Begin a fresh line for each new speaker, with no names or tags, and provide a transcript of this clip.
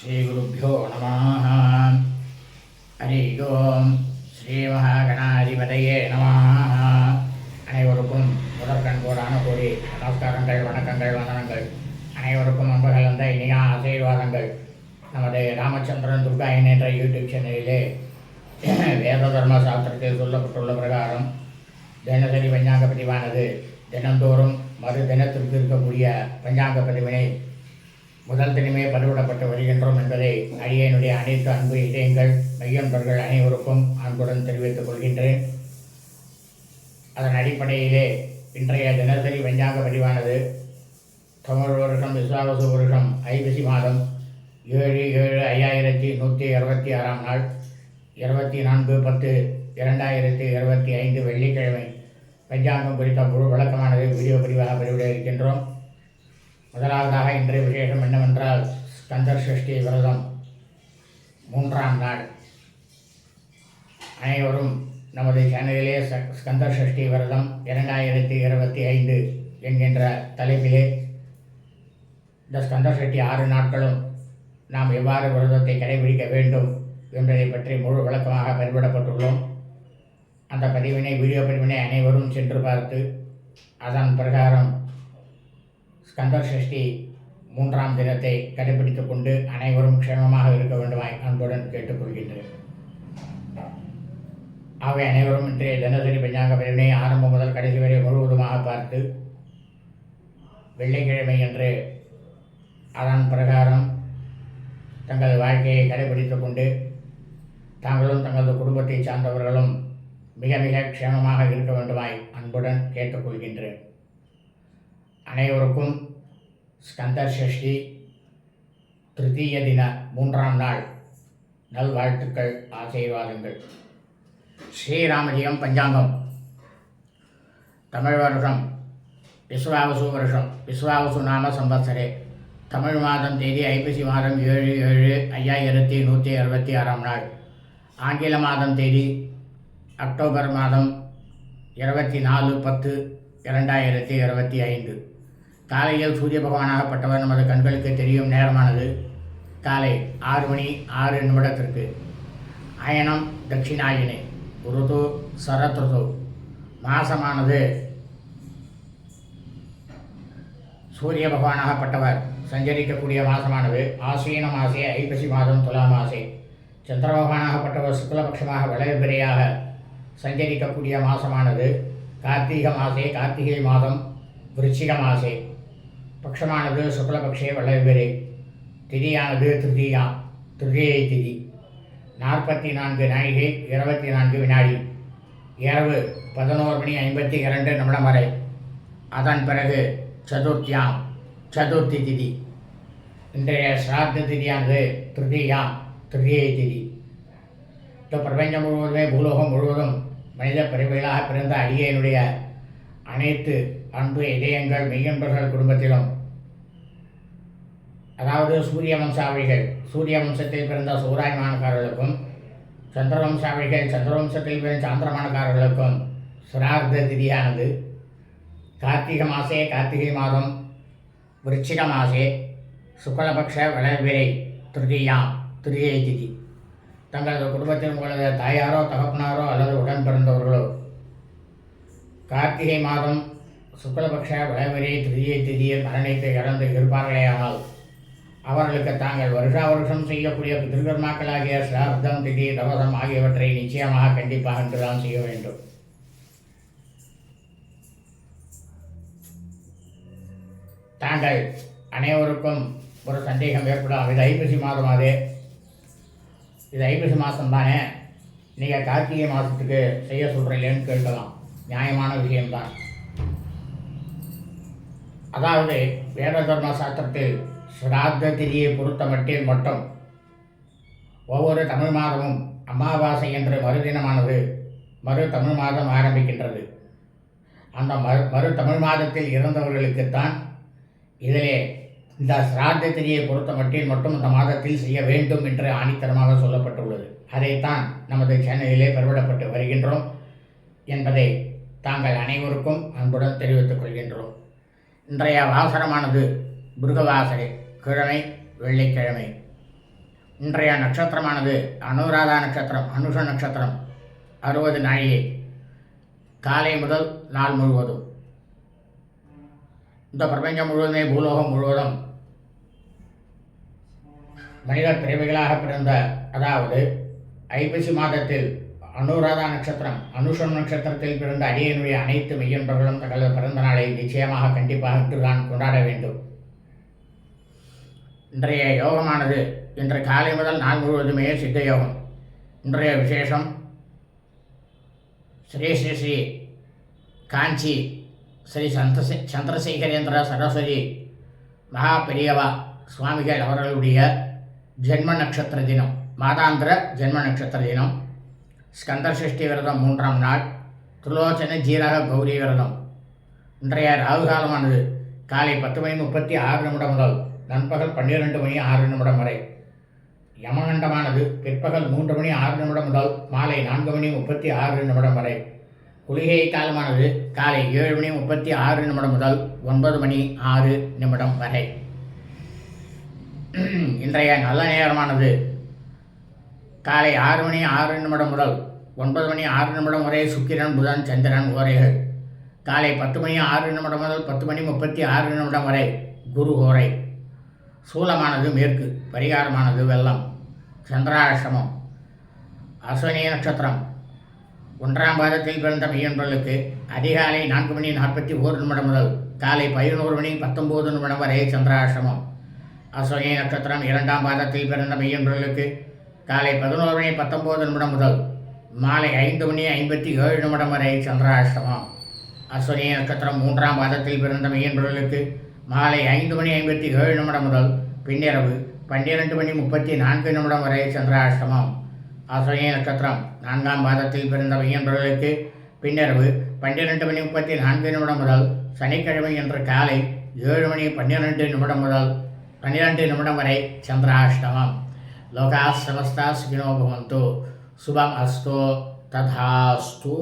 ஸ்ரீகுருப்போ நம ஹரி ஓம். ஸ்ரீ மகாகணாதிபதையே நம அனைவருக்கும் முதற்கண் போரான கூடி நமஸ்காரங்கள் வணக்கங்கள் வந்தனங்கள். அனைவருக்கும் அன்பு கலந்த இனிய ஆசீர்வாதங்கள். நமது ராமச்சந்திரன் துர்கா என்ற யூடியூப் சேனலிலே வேத தர்ம சாஸ்திரத்தில் சொல்லப்பட்டுள்ள பிரகாரம் தினசரி பஞ்சாங்க பதிவானது. தினந்தோறும் மறு தினத்திற்கு இருக்கக்கூடிய பஞ்சாங்க பதிவினை முதல் தினமே பதிவிடப்பட்டு வருகின்றோம் என்பதை அடியனுடைய அனைத்து அன்பு இதயங்கள் மெய்யன்பர்கள் அனைவருக்கும் அன்புடன் தெரிவித்துக் கொள்கின்றேன். அதன் அடிப்படையிலே இன்றைய தினசரி பஞ்சாங்க பதிவானது. தமிழ் வருஷம் விஸ்வாவசு வருஷம் ஐவசி மாதம் ஏழு ஏழு ஐயாயிரத்தி நூற்றி இருபத்தி ஆறாம் நாள் இருபத்தி நான்கு பத்து இரண்டாயிரத்தி இருபத்தி ஐந்து வெள்ளிக்கிழமை பஞ்சாங்கம் குறித்த முழு விளக்கமானது வீடியோ பதிவாக பதிவிட இருக்கின்றோம். முதலாவதாக இன்றைய விசேஷம் என்னவென்றால் ஸ்கந்தர் சஷ்டி விரதம் மூன்றாம் நாள். அனைவரும் நமது சேனலிலே ஸ்கந்தர் சஷ்டி விரதம் இரண்டாயிரத்தி இருபத்தி ஐந்து என்கின்ற தலைப்பிலே இந்த ஸ்கந்தர் சஷ்டி ஆறு நாட்களும் நாம் எவ்வாறு விரதத்தை கடைபிடிக்க வேண்டும் என்பதை பற்றி முழு விளக்கமாக பதிவிடப்பட்டுள்ளோம். அந்த பதிவினை வீடியோ பதிவினை அனைவரும் சென்று பார்த்து அதன் பிரகாரம் ஸ்கந்தர் சஷ்டி மூன்றாம் தினத்தை கடைபிடித்துக் கொண்டு அனைவரும் க்ஷேமமாக இருக்க வேண்டுமாய் அன்புடன் கேட்டுக்கொள்கின்றேன். ஆகவே அனைவரும் இன்றைய தினசரி பஞ்சாங்க பிரிவினை ஆரம்பம் முதல் கடைசி வரை முழுவதுமாக பார்த்து வெள்ளிக்கிழமை என்று அதன் பிரகாரம் தங்கள் வாழ்க்கையை கடைபிடித்துக் கொண்டு தாங்களும் தங்களது குடும்பத்தை சார்ந்தவர்களும் மிக மிக க்ஷேமமாக இருக்க வேண்டுமாய் அன்புடன் கேட்டுக்கொள்கின்றேன். அனைவருக்கும் ஸ்கந்தர் சஷ்டி திருத்தீய தின மூன்றாம் நாள். நல்வாழ்த்துக்கள் ஆசீர்வாதங்கள். ஸ்ரீராமஜியம் பஞ்சாங்கம். தமிழ் வருஷம் விஸ்வாவசு வருஷம் விஸ்வாவசு நாம சம்பத்சரே தமிழ் மாதம் தேதி ஐப்பசி மாதம் ஏழு ஏழு ஐயாயிரத்தி நூற்றி அறுபத்தி ஆறாம் நாள். ஆங்கில மாதம் தேதி அக்டோபர் மாதம் இருபத்தி நாலு பத்து இரண்டாயிரத்தி இருபத்தி ஐந்து. காலையில் சூரிய பகவானாகப்பட்டவர் நமது கண்களுக்கு தெரியும் நேரமானது காலை ஆறு மணி ஆறு நிமிடத்திற்கு. அயனம் தட்சிணாயினே ருது சரத் ருது மாசமானது சூரிய பகவானாகப்பட்டவர். சஞ்சரிக்கக்கூடிய மாசமானது ஆசீன மாசே ஐப்பசி மாதம் துலா மாசே. சந்திர பகவானாகப்பட்டவர் சுக்லபட்சமாக வளர்பிறையாக சஞ்சரிக்கக்கூடிய மாசமானது கார்த்திகை மாசே கார்த்திகை மாதம் விருச்சிக மாசே பட்சமானது சுக்லபக்ஷே வளர்பிறை திதியானது திருதியா திருதியை திதி. நாற்பத்தி நான்கு நாழிகை இருபத்தி நான்கு வினாடி. இரவு பதினோரு மணி ஐம்பத்தி இரண்டு நிமிடம் வரை. அதன் பிறகு சதுர்த்தியாம் சதுர்த்தி திதி. இன்றைய சிராத்த திதியானது திருதியாம் திருதியை திதி. இந்த பிரபஞ்சம் முழுவதுமே பூலோகம் முழுவதும் மனித பிறவிகளாக பிறந்த அடியனுடைய அனைத்து அன்பு இதயங்கள் மெய்யன்பர்கள் குடும்பத்திலும். அதாவது சூரிய வம்சாவளிகள். சூரிய வம்சத்தில் பிறந்த சூராயமானக்காரர்களுக்கும் சந்திர சந்திரவம்சத்தில் சந்திர வம்சத்தில் பிறந்த சாந்திரமானக்காரர்களுக்கும் சிரார்த்த திதியானது. கார்த்திகை மாசே கார்த்திகை மாதம் விருச்சிக மாசே சுக்லபக்ஷ வளர்பிறை திருதியாம் திருதியை திதி. தங்களது குடும்பத்தில் உங்களது தாயாரோ தகப்பனாரோ அல்லது உடன் பிறந்தவர்களோ கார்த்திகை மாதம் சுக்லபக்ஷ விளைவரே திருதியை திதியில் மரணித்து இறந்து இருப்பார்களேயானால் அவர்களுக்கு தாங்கள் வருஷா வருஷம் செய்யக்கூடிய திருகர்மாக்களாகிய சிரார்த்தம் திதி தவசம் ஆகியவற்றை நிச்சயமாக கண்டிப்பாக என்றுதான் செய்ய வேண்டும். தாங்கள் அனைவருக்கும் ஒரு சந்தேகம் ஏற்படும். இது ஐப்பசி மாதம் அது இது ஐப்பசி மாதம் தானே? நீங்கள் கார்த்திகை மாதத்துக்கு செய்ய சொல்கிறீங்களேன்னு கேட்கலாம். நியாயமான விஷயம்தான். அதாவது வேத தர்ம சாஸ்திரத்தில் சிராத்த திதியை பொறுத்த மட்டில் மட்டும் ஒவ்வொரு தமிழ் மாதமும் அமாவாசை என்ற மறுதினமானது மறு தமிழ் மாதம் ஆரம்பிக்கின்றது. அந்த மறு மறு தமிழ் மாதத்தில் இறந்தவர்களுக்குத்தான் இதிலே இந்த சிராத்த திதியை பொறுத்த மட்டில் மட்டும் இந்த மாதத்தில் செய்ய வேண்டும் என்று ஆணித்தரமாக சொல்லப்பட்டுள்ளது. அதைத்தான் நமது சேனலிலே பெறவிடப்பட்டு வருகின்றோம் என்பதை தாங்கள் அனைவருக்கும் அன்புடன் தெரிவித்துக் கொள்கின்றோம். இன்றைய வாசனமானது புருகவாசரை கிழமை வெள்ளிக்கிழமை. இன்றைய நட்சத்திரமானது அனுராதா நட்சத்திரம் அனுஷ நட்சத்திரம் அறுபது நாழிகை காலை முதல் நாள் முழுவதும். இந்த பிரபஞ்சம் முழுவதுமே பூலோகம் முழுவதும் மனிதர் பிறவிகளாக பிறந்த அதாவது ஐப்பசி மாதத்தில் அனுராதா நட்சத்திரம் அனுஷம் நட்சத்திரத்தில் பிறந்த அடியனுடைய அனைத்து மெய்யன்பர்களும் தங்களது பிறந்த நாளை நிச்சயமாக கண்டிப்பாக இன்றுதான் கொண்டாட வேண்டும். இன்றைய யோகமானது இன்று காலை முதல் நாள் முழுவதுமே சித்த யோகம். இன்றைய விசேஷம் ஸ்ரீ ஸ்ரீ ஸ்ரீ காஞ்சி ஸ்ரீ சந்திரசே சந்திரசேகரேந்திர சரஸ்வதி மகா பெரியவா சுவாமிகள் அவர்களுடைய ஜென்ம நட்சத்திர தினம். மாதாந்திர ஜென்ம நட்சத்திர தினம். ஸ்கந்தசஷ்டி விரதம் மூன்றாம் நாள். துலோச்சன ஜீரக கௌரி விரதம். இன்றைய ராகு காலமானது காலை பத்து மணி முப்பத்தி ஆறு நிமிடம் முதல் நண்பகல் பன்னிரெண்டு மணி ஆறு நிமிடம் வரை. யமகண்டமானது பிற்பகல் மூன்று மணி ஆறு நிமிடம் முதல் மாலை நான்கு மணி முப்பத்தி ஆறு நிமிடம் வரை. குளிகை காலமானது காலை ஏழு மணி முப்பத்தி ஆறு நிமிடம் முதல் ஒன்பது மணி ஆறு நிமிடம் வரை. இன்றைய நல்ல நேரமானது. காலை ஆறு மணி ஆறு நிமிடம் முதல் ஒன்பது மணி ஆறு நிமிடம் வரை சுக்கிரன் புதன் சந்திரன் ஓரைகள். காலை பத்து மணி ஆறு நிமிடம் முதல் பத்து மணி முப்பத்தி ஆறு நிமிடம் வரை குரு ஓரை. சூலமானது மேற்கு பரிகாரமானது வெள்ளம். சந்திராசிரமம் அஸ்வினி நட்சத்திரம். ஒன்றாம் பாதத்தில் பிறந்த மெய்யன்பர்களுக்கு அதிகாலை நான்கு மணி நாற்பத்தி ஓரு நிமிடம் முதல் காலை பதினோரு மணி பத்தொம்போது நிமிடம் வரை சந்திராசிரமம் அஸ்வினி நட்சத்திரம் இரண்டாம் பாதத்தில் பிறந்த மெய்யன்பர்களுக்கு காலை பதினோரு மணி பத்தொம்போது நிமிடம் முதல் மாலை ஐந்து மணி ஐம்பத்தி ஏழு நிமிடம் வரை சந்திராஷ்டமம். அஸ்வினி நட்சத்திரம் மூன்றாம் பாதத்தில் பிறந்த மெய்யன்பர்களுக்கு மாலை ஐந்து மணி ஐம்பத்தி ஏழு நிமிடம் முதல் பின்னிரவு பன்னிரெண்டு மணி முப்பத்தி நான்கு நிமிடம் வரை சந்திராஷ்டமம். அஸ்வினி நட்சத்திரம் நான்காம் பாதத்தில் பிறந்த மெய்யன்பர்களுக்கு பின்னிரவு பன்னிரெண்டு மணி முப்பத்தி நான்கு நிமிடம் முதல் சனிக்கிழமை என்ற காலை ஏழு மணி பன்னிரெண்டு நிமிடம் முதல் பன்னிரெண்டு நிமிடம் வரை சந்திராஷ்டமம் லோகா சமஸ்தா சுகினோ பவந்து சுபம் அஸ்து ததாஸ்து